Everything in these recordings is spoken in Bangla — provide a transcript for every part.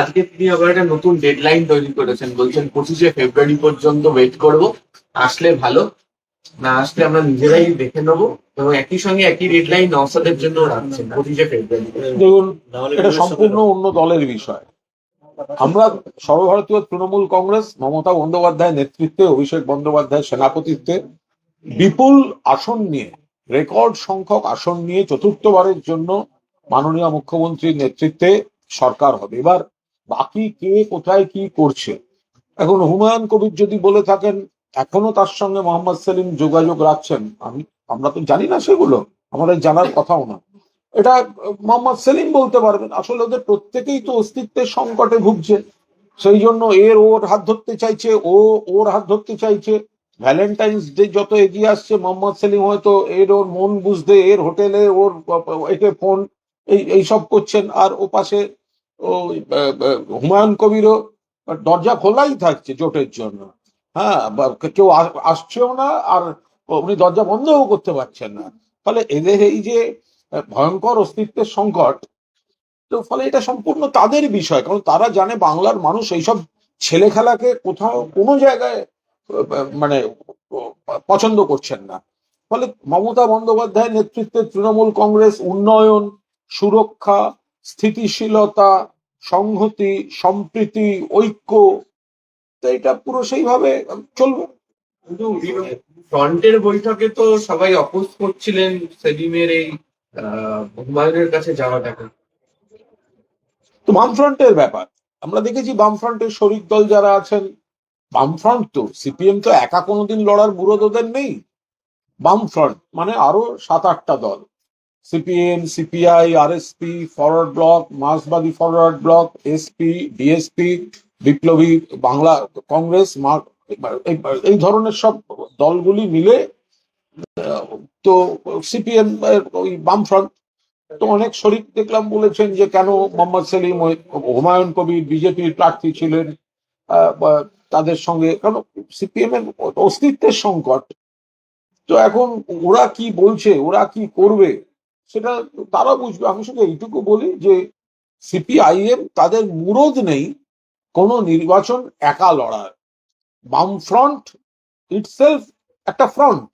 আজকে তিনি আবার একটা নতুন ডেডলাইন তৈরি করেছেন বলছেন পঁচিশে ফেব্রুয়ারি পর্যন্ত ওয়েট করব আসলে ভালো না আসলে আমরা নিজেরাই দেখে নেব এবং একই সঙ্গে একই ডেডলাইন নওসাদের জন্য রাখছেন পঁচিশে ফেব্রুয়ারি দেখুন এটা সম্পূর্ণ অন্য দলের বিষয়। আমরা সর্বভারতীয় তৃণমূল কংগ্রেস মমতা বন্দ্যোপাধ্যায়ের নেতৃত্বে অভিষেক বন্দ্যোপাধ্যায়ের সেনাপতিত্বে বিপুল আসন নিয়ে রেকর্ড সংখ্যক আসন নিয়ে চতুর্থবারের জন্য মাননীয় মুখ্যমন্ত্রীর নেতৃত্বে সরকার হবে। এবার বাকি কে কোথায় কি করছে? এখন হুমায়ুন কবির যদি বলে থাকেন, এখনও তার সঙ্গে মোহাম্মদ সেলিম যোগাযোগ রাখছেন, আমি, আমরা তো জানি না সেগুলো, আমাদের জানার কথাও না। এটা মোহাম্মদ সেলিম বলতে পারবেন, আসলে ওদের প্রত্যেকেই তো অস্তিত্বের সংকটে ভুগছে, সেই জন্য এর ওর হাত ধরতে চাইছে, ও ওর হাত ধরতে চাইছে। ভ্যালেন্টাইন্স ডে যত এগিয়ে আসছে, মোহাম্মদ সেলিম হয়তো এর ওর মন বুঝতে, এর হোটেলে ওর, একে ফোন, এই, এইসব করছেন, আর ও পাশে ও আহ, আহ, হুমায়ুন কবিরও দরজা খোলাই থাকছে জোটের জন্য। হ্যাঁ কেউ আসছেও না আর উনি দরজা বন্ধও করতে পারছেন না। ফলে এদের এই যে ভয়ঙ্কর অস্তিত্বের সংকট তো ফলে এটা সম্পূর্ণ তাদের বিষয় কারণ তারা জানে বাংলার মানুষ এইসব ছেলে খেলাকে কোথাও কোনো জায়গায় মানে পছন্দ করছেন না। ফলে মমতা বন্দ্যোপাধ্যায়ের নেতৃত্বে তৃণমূল কংগ্রেস উন্নয়ন সুরক্ষা স্থিতিশীলতা সংহতি সম্প্রীতি ঐক্য তো এটা পুরো সেইভাবে চলবে। কিন্তু ফ্রন্টের বৈঠকে তো সবাই অপোজ করছিলেন সেলিমের এই হুমায়ুনের কাছে যাওয়াটাকে তো বামফ্রন্টের ব্যাপার আমরা দেখেছি বামফ্রন্টের শরিক দল যারা আছেন বামফ্রন্ট তো সিপিএম তো একা কোনোদিন লড়ার বুড়ো ওদের নেই। বামফ্রন্ট মানে আরও সাত আটটা দল। CPM, CPI, RSP Forward Bloc মার্ক্সবাদী forward block SP, DSP, বিপ্লবী বাংলা কংগ্রেস এই- ধরনের সব দলগুলি মিলে তো সিপিএম ওই বামফ্রন্ট, তো অনেক শরিক দেখলাম বলেছেন যে কেন মোহাম্মদ সেলিম হুমায়ুন কবির বিজেপির প্রার্থী ছিলেন তাদের সঙ্গে কারণ সিপিএম এর অস্তিত্বের সংকট। তো এখন ওরা কি বলছে, ওরা কি করবে? সেটা তারা বুঝবে। আমি শুধু এইটুকু বলি যে সিপিআইএম তাদের মুরদ নেই কোনো নির্বাচন একা লড়ার। বাম ফ্রন্ট ইটসেলফ একটা ফ্রন্ট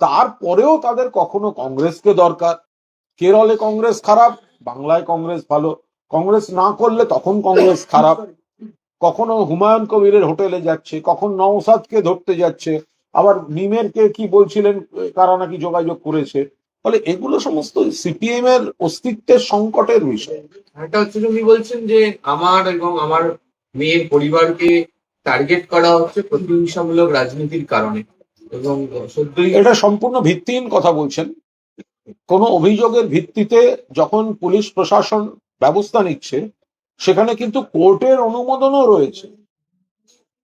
তারপরেও তাদের কখনো কংগ্রেসকে দরকার। কেরলে কংগ্রেস খারাপ, বাংলায় কংগ্রেস ভালো। কংগ্রেস না করলে তখন কংগ্রেস খারাপ। কখনো হুমায়ুন কবিরের হোটেলে যাচ্ছে, কখন নওসাদকে ধরতে যাচ্ছে। আবার মিমেরকে কি বলছিলেন, কারা নাকি যোগাযোগ করেছে। ফলে এগুলো সমস্ত সিপিএম এর অস্তিত্বের সংকটের বিষয়। একটা হচ্ছে উনি বলছেন যে আমার এবং আমার মেয়ের পরিবারকে টার্গেট করা হচ্ছে প্রতিহিংসামূলক রাজনীতির কারণে। এবং সদ্যই এটা সম্পূর্ণ ভিত্তিহীন কথা বলছেন। কোনো অভিযোগের ভিত্তিতে যখন পুলিশ প্রশাসন ব্যবস্থা নিচ্ছে সেখানে কিন্তু কোর্টের অনুমোদনও রয়েছে।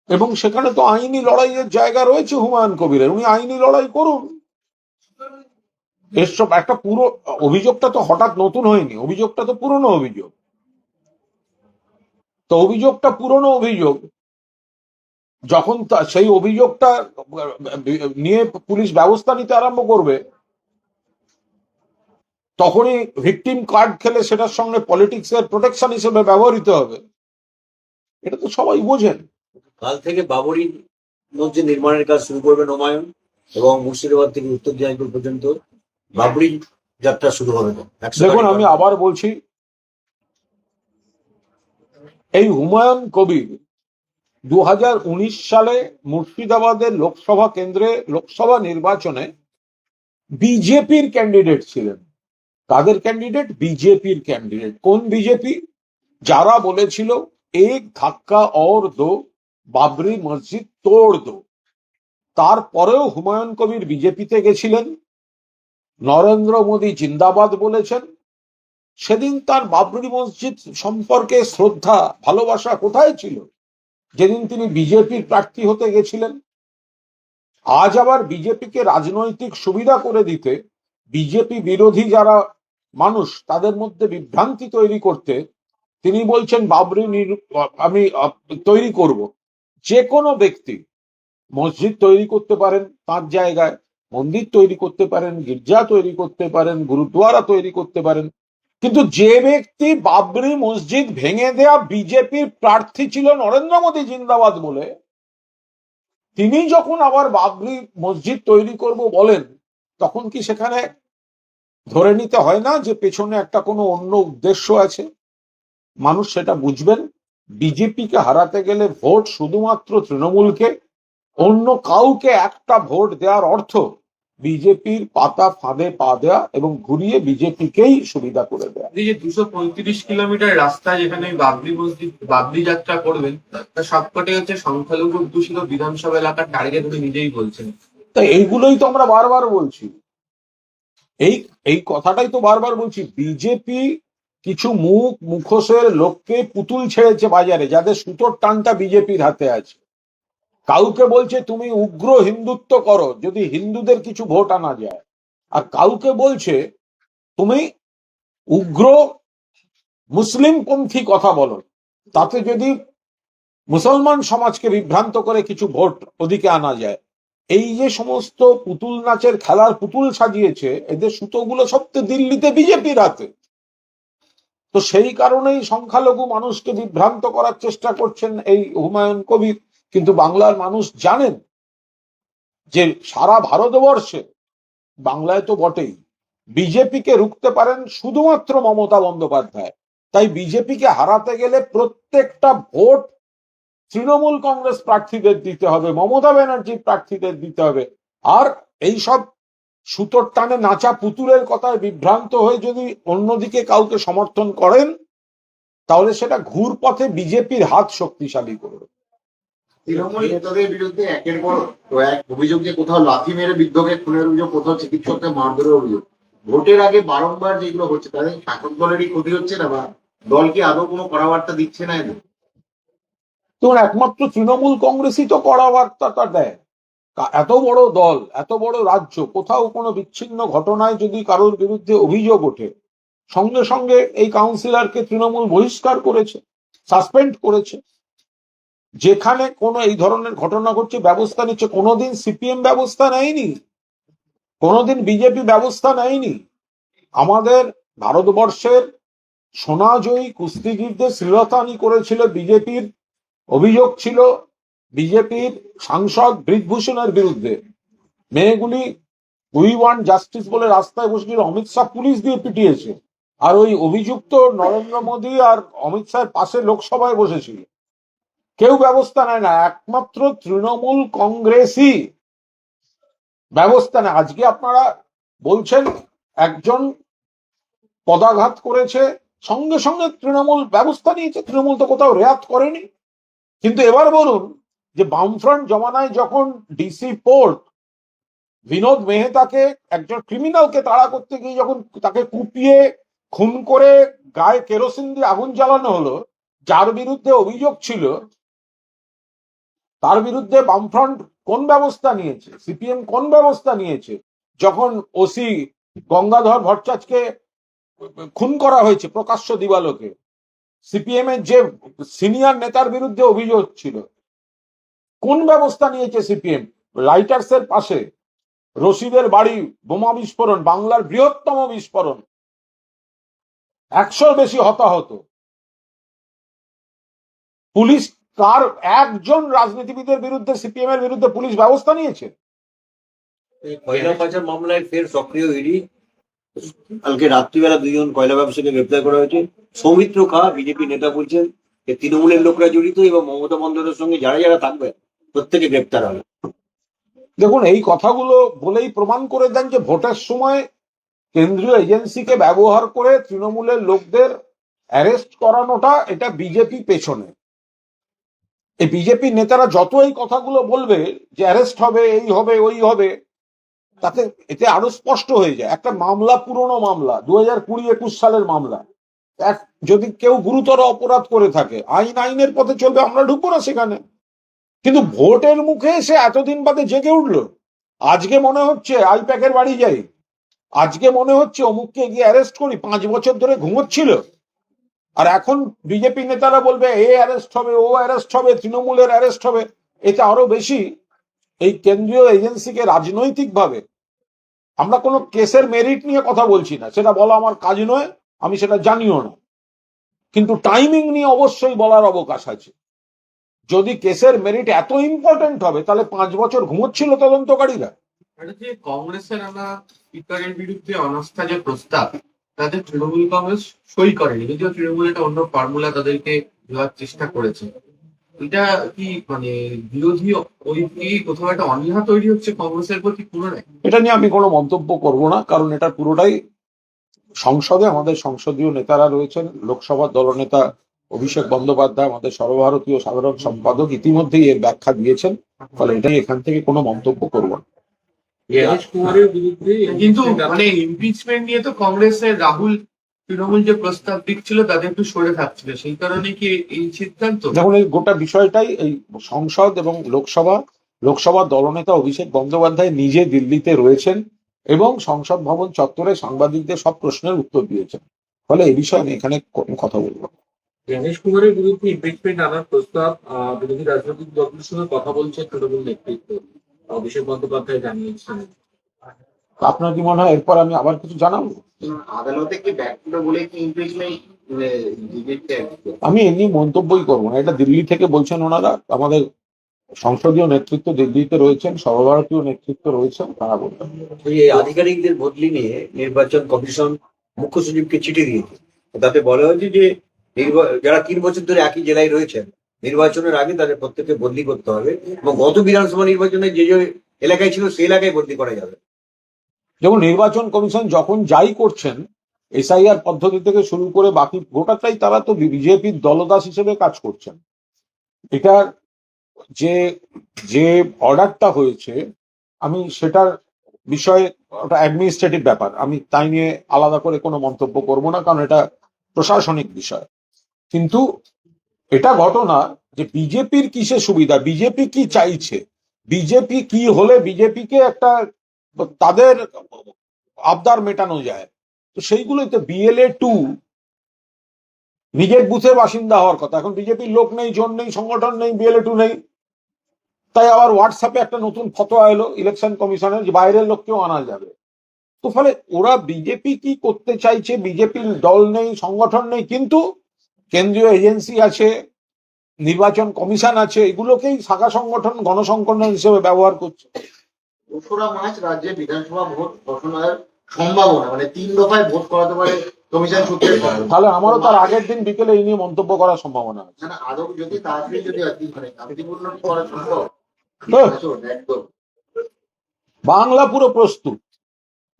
এবং সেখানে তো আইনি লড়াইয়ের জায়গা রয়েছে হুমায়ুন কবিরের। উনি আইনি লড়াই করুন। এসব একটা পুরো, অভিযোগটা তো হঠাৎ নতুন হয়নি, অভিযোগটা তো পুরনো অভিযোগ। তো অভিযোগটা পুরনো অভিযোগ, যখন সেই অভিযোগটা নিয়ে পুলিশ ব্যবস্থা নিতে আরম্ভ করবে, তখনই ভিকটিম কার্ড খেলে সেটার সঙ্গে পলিটিক্স এর প্রোটেকশন হিসেবে ব্যবহৃত হবে। এটা তো সবাই বোঝেন। কাল থেকে বাবরি মসজিদ নির্মাণের কাজ শুরু করবে হুমায়ুন এবং মুর্শিদাবাদ থেকে উত্তর দিনাজপুর পর্যন্ত। বাবরি যাত্রা শুরু হবে। দেখুন আমি আবার বলছি এই হুমায়ুন কবির দু হাজার উনিশ সালে মুর্শিদাবাদের লোকসভা কেন্দ্রে লোকসভা নির্বাচনে বিজেপির ক্যান্ডিডেট ছিলেন। তাদের ক্যান্ডিডেট বিজেপির ক্যান্ডিডেট কোন বিজেপি? যারা বলেছিল এক ধাক্কা और দো বাবরি মসজিদ তোড় দো। তারপরেও হুমায়ুন কবির বিজেপিতে গেছিলেন। নরেন্দ্র মোদী জিন্দাবাদ বলেছেন। সেদিন তার বাবরি মসজিদ সম্পর্কে শ্রদ্ধা, ভালোবাসা কোথায় ছিল? যেদিন তিনি বিজেপির প্রার্থী হতে গেছিলেন। আজ আবার বিজেপিকে রাজনৈতিক সুবিধা করে দিতে বিজেপি বিরোধী যারা মানুষ, তাদের মধ্যে বিভ্রান্তি তৈরি করতে তিনি বলছেন, বাবরি আমি, তৈরি করব। যে কোনো ব্যক্তি মসজিদ তৈরি করতে পারেন তার জায়গায়। মন্দির তৈরি করতে পারেন, গির্জা তৈরি করতে পারেন গুরুদ্বারা তৈরি করতে পারেন। কিন্তু যে ব্যক্তি বাবরি মসজিদ ভেঙে দেয়া বিজেপির প্রার্থী ছিল নরেন্দ্র মোদী জিন্দাবাদ বলে, তিনি যখন আবার বাবরি মসজিদ তৈরি করব বলেন, তখন কি সেখানে ধরে নিতে হয় না যে পেছনে একটা কোনো অন্য উদ্দেশ্য আছে? মানুষ সেটা বুঝবেন। বিজেপিকে হারাতে গেলে ভোট শুধুমাত্র তৃণমূলকে, অন্য কাউকে একটা ভোট দেওয়ার অর্থ বিজেপির পাতা ফাঁদে পা দেওয়া এবং ঘুরিয়ে বিজেপিকেই সুবিধা করে দেওয়া এই যে দুশো পঁয়ত্রিশ কিলোমিটার রাস্তা যেখানে বাবরি মসজিদ বাবরি যাত্রা করবেন তার সবকটাই হচ্ছে সংখ্যালঘু অধ্যুষিত বিধানসভা এলাকার টার্গেট উনি নিজেই বলছেন। তাই এইগুলোই তো আমরা বারবার বলছি। এই এই কথাটাই তো বারবার বলছি। বিজেপি কিছু মুখ মুখোশের লোককে পুতুল ছেড়েছে বাজারে যাদের সুতোর টানটা বিজেপির হাতে আছে। কাউকে বলছে তুমি উগ্র হিন্দুত্ব করো, যদি হিন্দুদের কিছু ভোট আনা যায়। আর কাউকে বলছে তুমি উগ্র মুসলিম পন্থী কথা বলো, তাতে যদি মুসলমান সমাজকে বিভ্রান্ত করে কিছু ভোট ওদিকে আনা যায়। এই যে সমস্ত পুতুল নাচের খেলার পুতুল সাজিয়েছে, এদের সুতোগুলো সব তো দিল্লিতে বিজেপির হাতে। তো সেই কারণেই সংখ্যালঘু মানুষকে বিভ্রান্ত করার চেষ্টা করছেন এই হুমায়ুন কবির। কিন্তু বাংলার মানুষ জানেন যে সারা ভারতবর্ষে, বাংলায় তো বটেই, বিজেপিকে রুখতে পারেন শুধুমাত্র মমতা বন্দ্যোপাধ্যায়। তাই বিজেপিকে হারাতে গেলে প্রত্যেকটা ভোট তৃণমূল কংগ্রেস প্রার্থীদের দিতে হবে, মমতা ব্যানার্জি প্রার্থীদের দিতে হবে। আর এই সব সুতোর টানে নাচা পুতুলের কথায় বিভ্রান্ত হয়ে যদি অন্যদিকে কাউকে সমর্থন করেন, তাহলে সেটা ঘুর পথে বিজেপির হাত শক্তিশালী করবে। তৃণমূল নেতাদের বিরুদ্ধে একের পর এক অভিযোগ যে কোথাও লাথি মেরে বৃদ্ধকে খুনের অভিযোগ, কোথাও চিকিৎসককে মারধরের অভিযোগ। ভোটের আগে বারংবার যেগুলো হচ্ছে তাদের শাসক দলেরই ক্ষতি হচ্ছে না বা দল কি কোনো কড়াবার্তা দিচ্ছে না এদের? তখন একমাত্র তৃণমূল কংগ্রেসই তো কড়া বার্তাটা দেয় এত বড় দল, এত বড় রাজ্য, কোথাও কোনো বিচ্ছিন্ন ঘটনায় যদি কারোর বিরুদ্ধে অভিযোগ ওঠে, সঙ্গে সঙ্গে এই কাউন্সিলরকে তৃণমূল বহিষ্কার করেছে সাসপেন্ড করেছে। যেখানে কোনো এই ধরনের ঘটনা ঘটছে, ব্যবস্থা নিচ্ছে, কোনোদিন সিপিএম ব্যবস্থা নেয়নি, কোনোদিন বিজেপি ব্যবস্থা নেয়নি। আমাদের ভারতবর্ষের সোনাজয়ী কুস্তিগীরদের শ্লীলতানি করেছিল বিজেপির অভিযোগ ছিল, বিজেপির সাংসদ ব্রিজভূষণের বিরুদ্ধে। মেয়েগুলি উই ওয়ান জাস্টিস বলে রাস্তায় বসেছিল অমিত শাহ পুলিশ দিয়ে পিটিয়েছে। আর ওই অভিযুক্ত নরেন্দ্র মোদী আর অমিত শাহের পাশে লোকসভায় বসেছিল। কেউ ব্যবস্থা নেয় না, একমাত্র তৃণমূল কংগ্রেসই ব্যবস্থা নেয়। আজকে আপনারা বলছেন একজন পদাঘাত করেছে, সঙ্গে সঙ্গে তৃণমূল ব্যবস্থা নিয়েছে, তৃণমূল তো কোথাও রেয়াত করেনি। কিন্তু এবার বলুন যে বামফ্রন্ট জমানায় যখন ডিসি পোর্ট বিনোদ মেহতাকে একজন ক্রিমিনালকে তাড়া করতে গিয়ে যখন তাকে কুপিয়ে, খুন করে গায়ে কেরোসিন দিয়ে আগুন জ্বালানো হলো, যার বিরুদ্ধে অভিযোগ ছিল তার বিরুদ্ধে বামফ্রন্ট কোন ব্যবস্থা নিয়েছে? সিপিএম কোন ব্যবস্থা নিয়েছে? যখন ওসি গঙ্গাধর ভট্টাচার্যকে খুন করা হয়েছে প্রকাশ্য দিবালোকে, সিপিএম এর যে সিনিয়র নেতার বিরুদ্ধে অভিযোগ ছিল, কোন ব্যবস্থা নিয়েছে সিপিএম? রাইটার্স এর পাশে রশিদের বাড়ি, বোমা বিস্ফোরণ, বাংলার বৃহত্তম বিস্ফোরণ, একশোর বেশি হতাহত। পুলিশ কার একজন রাজনীতিবিদের বিরুদ্ধে সিপিএম এর বিরুদ্ধে পুলিশ ব্যবস্থা নিয়েছে। কয়লা পাচার মামলায় ফের সক্রিয় ইডি। কালকে রাত্রিবেলা দুজন কয়লা ব্যবসায়ীকে গ্রেপ্তার করা হয়েছে। সৌমিত্র খা বিজেপি নেতা বলছেন যে তৃণমূলের লোকরা জড়িত এবং মমতা বন্দ্যোপাধ্যায়ের সঙ্গে যারা যারা থাকবে প্রত্যেকে গ্রেপ্তার হবে। দেখুন এই কথাগুলো বলেই প্রমাণ করে দেন যে ভোটের সময় কেন্দ্রীয় এজেন্সিকে ব্যবহার করে তৃণমূলের লোকদের অ্যারেস্ট করানোটা এটা বিজেপি পেছনে। এই বিজেপি নেতারা যত এই কথাগুলো বলবে যে অ্যারেস্ট হবে, এই হবে, ওই হবে, তাতে এতে আরও স্পষ্ট হয়ে যায়। একটা মামলা, পুরনো মামলা দু হাজার কুড়ি একুশ সালের মামলা। এক, যদি কেউ গুরুতর অপরাধ করে থাকে, আইন আইনের পথে চলবে, আমরা ঢুকবো না সেখানে। কিন্তু ভোটের মুখে এসে এতদিন বাদে জেগে উঠল। আজকে মনে হচ্ছে আইপ্যাকের বাড়ি যাই। আজকে মনে হচ্ছে অমুককে গিয়ে অ্যারেস্ট করি, পাঁচ বছর ধরে ঘুমোচ্ছিল। আর এখন বিজেপি নেতারা বলবে, এ অ্যারেস্ট হবে, ও অ্যারেস্ট হবে, তৃণমূলের অ্যারেস্ট হবে। এটা আরও বেশি এই কেন্দ্রীয় এজেন্সিকে রাজনৈতিকভাবে আমরা কোনো কেসের মেরিট নিয়ে কথা বলছি না। সেটা বলা আমার কাজ নয়, আমি সেটা জানিও না। কিন্তু টাইমিং নিয়ে অবশ্যই বলার অবকাশ আছে। যদি কেসের মেরিট এত ইম্পর্টেন্ট হবে, তাহলে পাঁচ বছর ঘুমোচ্ছিল তদন্তকারীরা। কংগ্রেসের আনা স্পিকারের বিরুদ্ধে অনাস্থা যে প্রস্তাব তাদের তৃণমূল কংগ্রেস সই করেনি, যদিও তৃণমূল একটা অন্য ফর্মুলা তাদেরকে দেওয়ার চেষ্টা করেছে। এটা কি মানে বিরোধী ওই কোথাও একটা অনীহা তৈরি হচ্ছে কংগ্রেসের প্রতি পুনরায়? এটা নিয়ে আমি কোনো মন্তব্য করব না, কারণ এটা পুরোটাই সংসদে, আমাদের সংসদীয় নেতারা রয়েছেন লোকসভার দলনেতা অভিষেক বন্দ্যোপাধ্যায়, আমাদের সর্বভারতীয় সাধারণ সম্পাদক ইতিমধ্যেই এর ব্যাখ্যা দিয়েছেন, ফলে এটাই এখান থেকে কোনো মন্তব্য করব না। জ্ঞানেশ কুমারের বিরুদ্ধে কিন্তু মানে ইমপিচমেন্ট নিয়ে তো কংগ্রেসের রাহুল তৃণমূল যে প্রস্তাব দিচ্ছিল তাদের একটু সরে থাকছিল। সেই কারণে কি এই সিদ্ধান্ত? দেখুন এই গোটা বিষয়টাই এই সংসদ এবং লোকসভা লোকসভার দলনেতা অভিষেক বন্দ্যোপাধ্যায় নিজে দিল্লিতে রয়েছেন এবং সংসদ ভবন চত্বরে সাংবাদিকদের সব প্রশ্নের উত্তর দিয়েছেন। ফলে এই বিষয়ে আমি এখানে কথা বলব। জ্ঞানেশ কুমারের বিরুদ্ধে ইমপিচমেন্ট আনার প্রস্তাব আহ, বিরোধী রাজনৈতিক দলগুলোর সঙ্গে কথা বলছে তৃণমূল নেতৃত্ব। অভিষেক বন্দ্যোপাধ্যায় জানিয়েছেন। আপনার কি মনে হয় এরপর আমি আবার কিছু জানাব? আদালতে কি ব্যর্থ বলে কি ইমপিচমেন্ট আমি এমনি মন্তব্যই করব না। এটা দিল্লি থেকে বলছেন ওনারা। আমাদের সংসদীয় নেতৃত্ব দিল্লিতে রয়েছেন সর্বভারতীয় নেতৃত্ব রয়েছেন তারা বলবেন এই আধিকারিকদের বদলি নিয়ে নির্বাচন কমিশন মুখ্য সচিবকে চিঠি দিয়েছে। তাতে বলা হয়েছে যে যারা তিন বছর ধরে একই জেলায় রয়েছেন নির্বাচনের আগে তাদের প্রত্যেককে বদলি করতে হবে এবং গত বিধানসভা নির্বাচনে যে যে এলাকায় ছিল সেই এলাকায় বদলি করা যাবে। যেমন নির্বাচন কমিশন যখন যাই করছেন, এসআইআর পদ্ধতি থেকে শুরু করে বাকি গোটাটাই তারা তো বিজেপির দলদাস হিসেবে কাজ করছেন। এটার যে যে অর্ডারটা হয়েছে, আমি সেটার বিষয়ে ওটা অ্যাডমিনিস্ট্রেটিভ ব্যাপার। আমি তাই নিয়ে আলাদা করে কোনো মন্তব্য করব না, কারণ এটা প্রশাসনিক বিষয়। কিন্তু এটা ঘটনা যে বিজেপির কিসে সুবিধা? বিজেপি কি চাইছে? বিজেপি কি হলে বিজেপিকে একটা তাদের আবদার মেটানো যায়? তো সেইগুলোই তো বিএলএ টু নিজের বুথের বাসিন্দা হওয়ার কথা। এখন বিজেপির লোক নেই জন নেই, সংগঠন নেই, বিএলএ টু নেই। তাই আবার হোয়াটসঅ্যাপে একটা নতুন ফতোয়া এলো ইলেকশন কমিশনের যে বাইরের লোককেও আনা যাবে। তো ফলে ওরা বিজেপি কি করতে চাইছে? বিজেপির দল নেই, সংগঠন নেই, কিন্তু কেন্দ্রীয় এজেন্সি আছে নির্বাচন কমিশন আছে এগুলোকেই শাখা সংগঠন গণসংগঠন হিসেবে ব্যবহার করছে। দোসরা মার্চ রাজ্যে বিধানসভা ভোট ঘোষণার সম্ভাবনা মানে তিন দফায় ভোট করাতে পারে কমিশন সূত্রে তাহলে আমারও তার আগের দিন বিকেলে এই নিয়ে মন্তব্য করার সম্ভাবনা আছে। না, আদৌ যদি তাড়াতাড়ি যদি মানে শান্তিপূর্ণ করা সম্ভব? হ্যাঁ, একদম। বাংলা পুরো প্রস্তুত।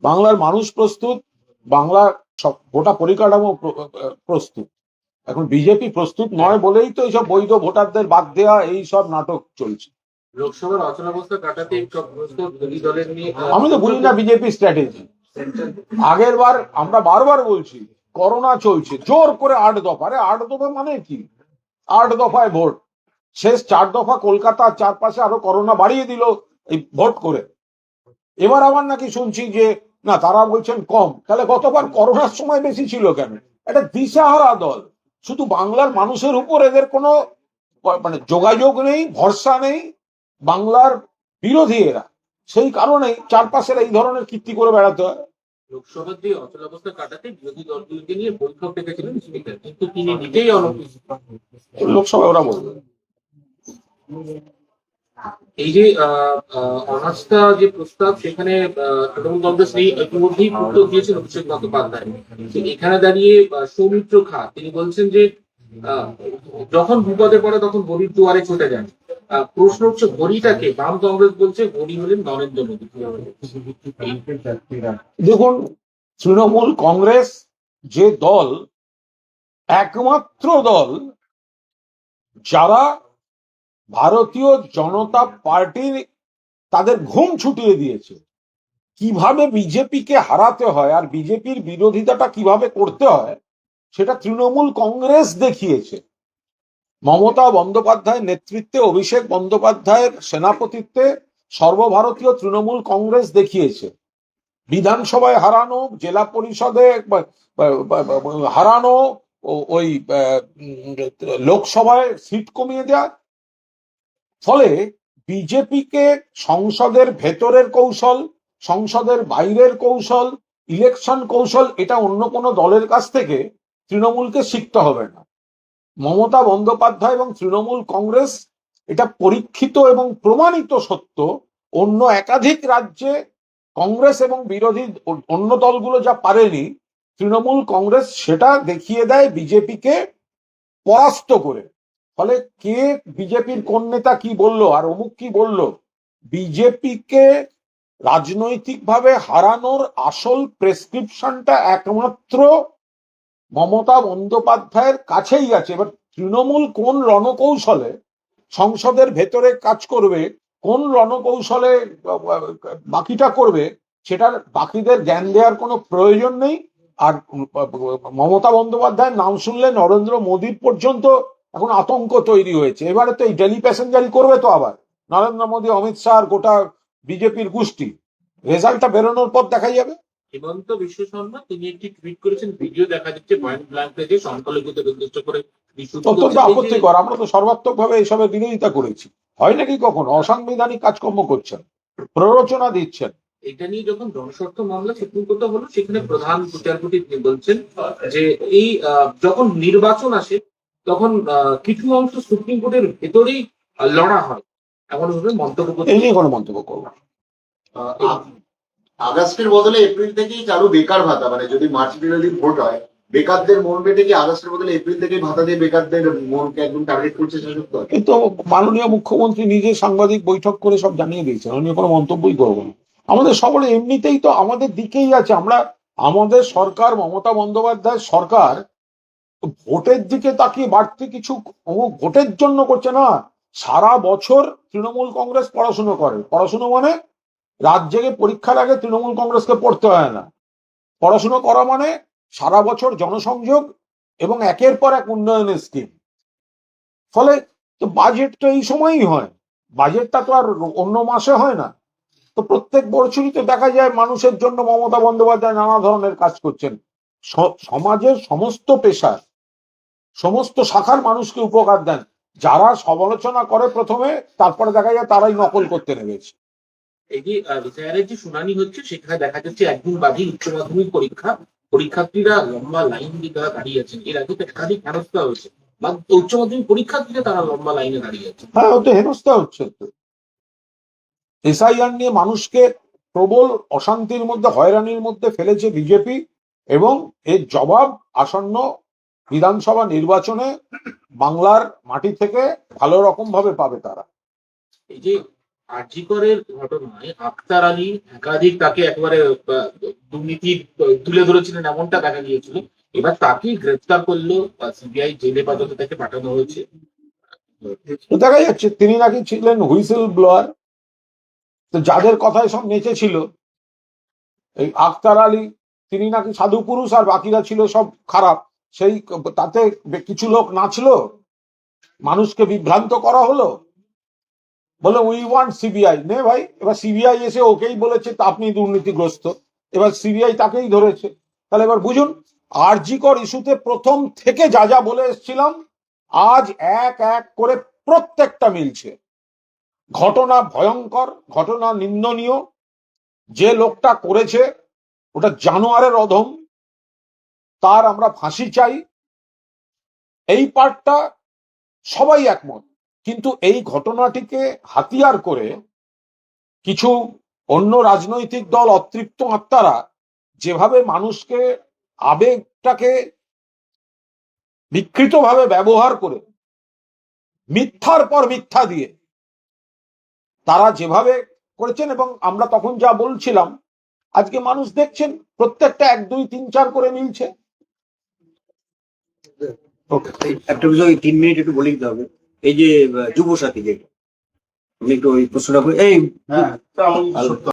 বাংলার মানুষ প্রস্তুত বাংলার গোটা পরিকাঠামো প্রস্তুত। এখন বিজেপি প্রস্তুত নয় বলেই তো এইসব বৈধ ভোটারদের বাদ দেওয়া এই সব নাটক চলছে। লোকসভার অচলাবস্থা কাটাতে দলের নিয়ে আমি তো বুঝি না বিজেপি স্ট্র্যাটেজি। আগের বার আমরা বারবার বলছি করোনা চলছে জোর করে আট দফা। আরে আট দফা মানে কি? আট দফায় ভোট। শেষ চার দফা কলকাতার চারপাশে আরও করোনা বাড়িয়ে দিল এই ভোট করে। এবার আবার নাকি শুনছি যে না তারা বলছেন কম। তাহলে গতবার করোনার সময় বেশি ছিল কেন? এটা দিশাহারা দল। শুধু বাংলার মানুষের উপর এদের কোনো মানে যোগাযোগ নেই ভরসা নেই বাংলার বিরোধী এরা। সেই কারণে চারপাশের এই ধরনের কীর্তি করে বেড়াতে হয়। লোকসভার যে অচলাবস্থা কাটাতে বিরোধী দলগুলিকে নিয়ে বৈঠক ডেকেছিলেন স্পিকার কিন্তু তিনি নিজেই অনুপস্থিত লোকসভায় ওরা বলবে। এই যে অনাস্থা যে প্রস্তাব, সেখানে তৃণমূল কংগ্রেস নেই, ইতিমধ্যেই উত্তর দিয়েছেন অভিষেক বন্দ্যোপাধ্যায়। এখানে দাঁড়িয়ে সৌমিত্র খা, তিনি বলছেন যে যখন বিপদে পড়ে তখন গরিব দুয়ারে ছুটে যান। প্রশ্ন হচ্ছে গড়িটাকে বাম কংগ্রেস বলছে গড়ি হলেন নরেন্দ্র মোদী। দেখুন, তৃণমূল কংগ্রেস যে দল, একমাত্র দল যারা ভারতীয় জনতা পার্টির তাদের ঘুম ছুটিয়ে দিয়েছে। কীভাবে বিজেপিকে হারাতে হয় আর বিজেপির বিরোধিতাটা কীভাবে করতে হয়, সেটা তৃণমূল কংগ্রেস দেখিয়েছে। মমতা বন্দ্যোপাধ্যায়ের নেতৃত্বে, অভিষেক বন্দ্যোপাধ্যায়ের সেনাপতিত্বে সর্বভারতীয় তৃণমূল কংগ্রেস দেখিয়েছে। বিধানসভায় হারানো, জেলা পরিষদে হারানো ওই লোকসভায় সিট কমিয়ে দেওয়া ফলে বিজেপিকে সংসদের ভেতরের কৌশল, সংসদের বাইরের কৌশল ইলেকশন কৌশল, এটা অন্য কোনো দলের কাছ থেকে তৃণমূলকে শিখতে হবে না। মমতা বন্দ্যোপাধ্যায় এবং তৃণমূল কংগ্রেস এটা পরীক্ষিত এবং প্রমাণিত সত্য, অন্য একাধিক রাজ্যে কংগ্রেস এবং বিরোধী অন্য দলগুলো যা পারেনি, তৃণমূল কংগ্রেস সেটা দেখিয়ে দেয় বিজেপিকে পরাস্ত করে। ফলে কে বিজেপির কোন নেতা কি বলল আর অমুক কি বলল? বিজেপিকে রাজনৈতিকভাবে হারানোর আসল প্রেসক্রিপশনটা একমাত্র মমতা বন্দ্যোপাধ্যায়ের কাছেই আছে। এবার তৃণমূল কোন রণকৌশলে সংসদের ভেতরে কাজ করবে, কোন রণকৌশলে বাকিটা করবে, সেটার বাকিদের জ্ঞান দেওয়ার কোনো প্রয়োজন নেই। আর মমতা বন্দ্যোপাধ্যায়ের নাম শুনলে নরেন্দ্র মোদীর পর্যন্ত এখন আতঙ্ক তৈরি হয়েছে। এবারে তো এই ডেলি প্যাসেঞ্জারি করবে তো আবার। নরেন্দ্র মোদী অমিত শাহ গোটা বিজেপির গোষ্ঠী। রেজাল্টটা বেরোনোর পর দেখা যাবে। হেমন্ত বিশ্ব শর্মা তিনি একটি টুইট করেছেন ভিডিও দেখা যাচ্ছে পয়েন্ট ব্ল্যাঙ্ক থেকে সংখ্যালঘুদের উদ্দেশ্য করে অত্যন্ত আপত্তিকর। আমরা তো সর্বাত্মক ভাবে এসবের বিরোধিতা করেছি। হয় নাকি কখন? অসাংবিধানিক কাজকর্ম করছেন। প্ররোচনা দিচ্ছেন। এটা নিয়ে যখন জনস্বার্থ মামলা সুপ্রিম কোর্টে হলো সেখানে প্রধান বিচারপতি তিনি বলছেন যে এই যখন নির্বাচন আসে তখন আহ, কিছু অংশ সুপ্রিম কোর্টের ভেতরেই লড়া হয়। এমন মন্তব্য এই নিয়ে কোনো মন্তব্য করব না। আহ, আগস্টের বদলে এপ্রিল থেকেই চালু বেকার ভাতা মানে যদি মার্চ বিরোধী ভোট হয় বেকারদের মন বেটে কি আগস্টের বদলে এপ্রিল থেকেই ভাতা দিয়ে বেকারদের মনকে একদম টার্গেট করছে শাসক দল? এই মাননীয় মুখ্যমন্ত্রী নিজে সাংবাদিক বৈঠক করে সব জানিয়ে দিয়েছেন আমি কোনো মন্তব্যই করব না। আমাদের সকলে এমনিতেই তো আমাদের দিকেই আছে আমরা আমাদের সরকার মমতা বন্দ্যোপাধ্যায় সরকার ভোটের দিকে তাকিয়ে বাড়তি কিছু ভোটের জন্য করছে না। সারা বছর তৃণমূল কংগ্রেস পড়াশুনো করে। পড়াশুনো মানে রাত জেগে পরীক্ষার আগে তৃণমূল কংগ্রেসকে পড়তে হয় না। পড়াশুনো করা মানে সারা বছর জনসংযোগ এবং একের পর এক উন্নয়নের স্কিম ফলে তো বাজেট তো এই সময়ই হয়। বাজেটটা তো আর অন্য মাসে হয় না। তো প্রত্যেক বছরই তো দেখা যায় মানুষের জন্য মমতা বন্দ্যোপাধ্যায় নানা ধরনের কাজ করছেন। সমাজের সমস্ত পেশার সমস্ত শাখার মানুষকে উপকার দেন। যারা সমালোচনা করে প্রথমে তারপরে দেখা যায় তারাই নকল করতে নেমেছে। এই যে যে শুনানি হচ্ছে সেখানে দেখা যাচ্ছে একদিন বাদে উচ্চ মাধ্যমিক পরীক্ষা। পরীক্ষার্থীরা লম্বা লাইন দিয়ে তারা দাঁড়িয়ে আছেন। এর আগে তো একাধিক হেনস্থা হয়েছে। বা উচ্চ মাধ্যমিক পরীক্ষার্থীরা তারা লম্বা লাইনে দাঁড়িয়ে আছে হ্যাঁ ওতে হেনস্থা হচ্ছে। তো এসআইআর নিয়ে মানুষকে প্রবল অশান্তির মধ্যে হয়রানির মধ্যে ফেলেছে বিজেপি এবং এর জবাব আসন্ন বিধানসভা নির্বাচনে বাংলার মাটি থেকে ভালো রকম ভাবে পাবে তারা। এই যে আর্জিকরের ঘটনায় আক্তার আলী একাধিক তাকে একেবারে দুর্নীতি তুলে ধরেছিলেন এমনটা দেখা গিয়েছিল। এবার তাকেই গ্রেফতার করল সিবিআই জেলে হেফাজতে তাকে পাঠানো হয়েছে। দেখা যাচ্ছে তিনি নাকি ছিলেন হুইসেল ব্লোয়ার। তো যাদের কথায় সব নেচেছিল এই আখতার আলী তিনি নাকি সাধু পুরুষ আর বাকিরা ছিল সব খারাপ। সেই তাতে কিছু লোক নাচলো মানুষকে বিভ্রান্ত করা হলো। বলে উই ওয়ান্ট সিবিআই নে ভাই, এবার সিবিআই এসে ওকেই বলেছে, তা আপনি দুর্নীতিগ্রস্ত। এবার সিবিআই তাকেই ধরেছে। তাহলে এবার বুঝুন, আরজিকর ইস্যুতে প্রথম থেকে যা যা বলে এসছিলাম, আজ এক এক করে প্রত্যেকটা মিলছে। ঘটনা ভয়ঙ্কর, ঘটনা নিন্দনীয়, যে লোকটা করেছে, ওটা জানোয়ারের অধম তার আমরা ফাঁসি চাই। এই পার্টটা সবাই একমত। কিন্তু এই ঘটনাটিকে হাতিয়ার করে কিছু অন্য রাজনৈতিক দল, অতৃপ্ত আত্মারা যেভাবে মানুষকে আবেগটাকে বিকৃতভাবে ব্যবহার করে মিথ্যার পর মিথ্যা দিয়ে তারা যেভাবে করেছেন এবং আমরা তখন যা বলছিলাম, আজকে মানুষ দেখছেন প্রত্যেকটা এক, দুই, তিন, চার করে মিলছে। একটা বিষয় তিন মিনিট একটু বলে দিতে হবে। এই যে যুব সাথী যেটা আমি একটু ওই প্রশ্নটা করি এই হ্যাঁ